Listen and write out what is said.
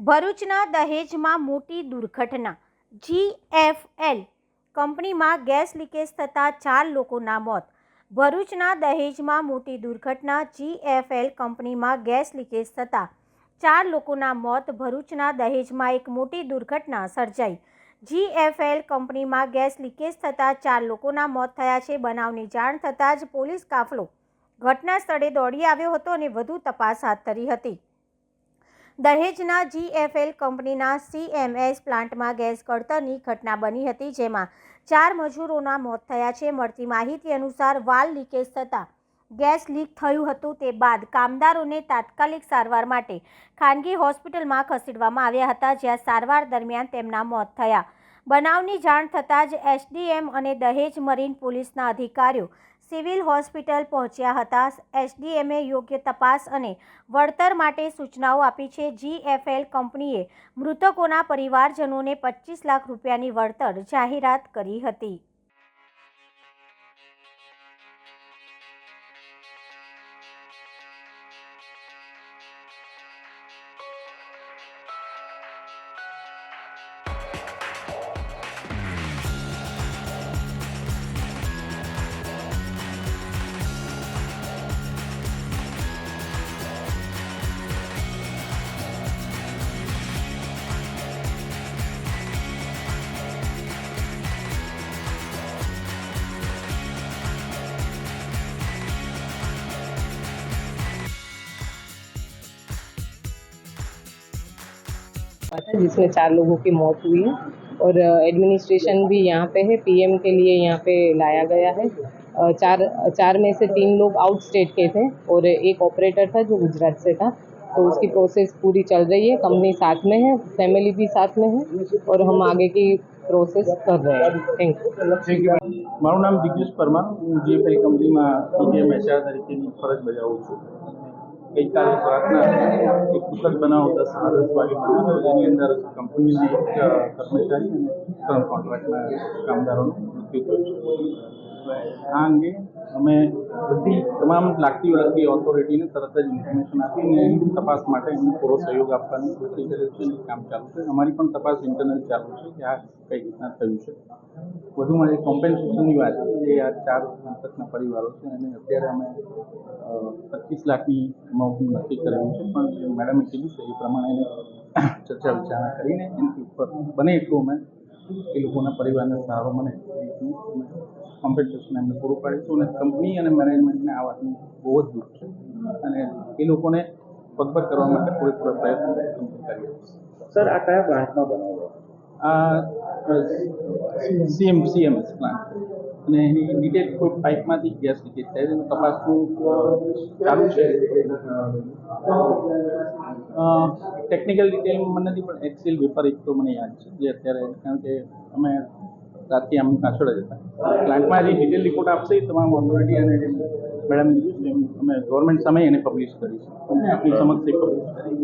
ભરૂચના દહેજમાં મોટી દુર્ઘટના. જીએફએલ કંપનીમાં ગેસ લીકેજ થતાં ચાર લોકોના મોત. ભરૂચના દહેજમાં મોટી દુર્ઘટના જીએફએલ કંપનીમાં ગેસ લીકેજ થતાં ચાર લોકોના મોત. ભરૂચના દહેજમાં એક મોટી દુર્ઘટના સર્જાઈ. જીએફએલ કંપનીમાં ગેસ લીકેજ થતાં ચાર લોકોના મોત થયા છે. બનાવની જાણ થતાં જ પોલીસ કાફલો ઘટના સ્થળે દોડી આવ્યો હતો અને વધુ તપાસ હાથ ધરી હતી. દહેજના જીએફએલ કંપનીના સીએમએસ પ્લાન્ટમાં ગેસ કળતરની ઘટના બની હતી, જેમાં ચાર મજૂરોના મોત થયા છે. મળતી માહિતી અનુસાર, વાલ લીકેજ થતાં ગેસ લીક થયું હતું. તે બાદ કામદારોને તાત્કાલિક સારવાર માટે ખાનગી હોસ્પિટલમાં ખસેડવામાં આવ્યા હતા, જ્યાં સારવાર દરમિયાન તેમના મોત થયા. બનાવની જાણ થતાં જ એસડીએમ અને દહેજ મરીન પોલીસના અધિકારીઓ સિવિલ હોસ્પિટલ પહોંચ્યા હતા. એસડીએમએ યોગ્ય તપાસ અને વળતર માટે સૂચનાઓ આપી છે. જીએફએલ કંપનીએ મૃતકોના પરિવારજનોને પચીસ લાખ રૂપિયાની વળતર જાહેરાત કરી હતી. हुआ था जिसमें चार लोगों की मौत हुई है और एडमिनिस्ट्रेशन भी यहाँ पे है पीएम के लिए यहाँ पे लाया गया है अ, चार चार में से तीन लोग आउट स्टेट के थे और एक ऑपरेटर था जो गुजरात से था तो उसकी प्रोसेस पूरी चल रही है कंपनी साथ में है फैमिली भी साथ में है और हम आगे की प्रोसेस कर रहे हैं थैंक यू મારું નામ જિગ્નેશ પરમાર હું જીએફએલ કંપનીમાં પીજીએમ એચઆર તરીકેની ફરજ બજાવું છું ગઈકાલે રાતના એક દુઃખદ બનાવ, દસ દસ વાગે બન્યો જેની અંદર કંપનીના કર્મચારી અને કોન્ટ્રાક્ટના કામદારોનું મૃત્યુ થયું છે. આ અંગે અમે બધી તમામ લાગતી વળગતી ઓથોરિટીને તરત જ ઇન્ફોર્મેશન આપીને તપાસ માટે એમને પૂરો સહયોગ આપવાની કોશિશ કરી છે કામ ચાલુ છે. અમારી પણ તપાસ ઇન્ટરનલ ચાલુ છે કે આ કઈ રીતના થયું છે. વધુમાં જે કોમ્પેન્સેશનની વાત છે જે આ ચાર મૃતકના પરિવારો છે અને અત્યારે અમે પચીસ લાખની અમાઉન્ટનું નક્કી કરેલું છે. પણ મેડમે કીધું છે એ પ્રમાણે ચર્ચા વિચારણા કરીને એની ઉપર બને એટલું અમે એ લોકોના પરિવારને સહારો મને કોમ્પેન્સેશન એમને પૂરું પાડીશું અને કંપની અને મેનેજમેન્ટને આ વાતનું બહુ જ દુઃખ છે. અને એ લોકોને પગભર કરવા માટે પૂરેપૂરા પ્રયત્નો પ્રયત્ન કરી સર આ કયા પ્લાન્ટમાં બનાવ્યો આ સીએમ સીએમએસ પ્લાન્ટ અને એની ડિટેલ કોઈ પાઇપમાંથી ગેસ લીકેજ થાય એનું તપાસનું ચાલુ છે. ટેકનિકલ ડિટેલમાં મને નથી, પણ એક્સિલ વેપાર તો મને યાદ છે, જે અત્યારે કારણ કે અમે રાતથી આમની પાછળ જ હતા. પ્લાન્ટમાં જે ડિટેલ રિપોર્ટ આપશે તમામ ઓથોરિટી અને મેડમ કીધું છે અમે ગવર્મેન્ટ સામે એને પબ્લિશ કરીશું. આપણી સમક્ષ પબ્લિશ કરી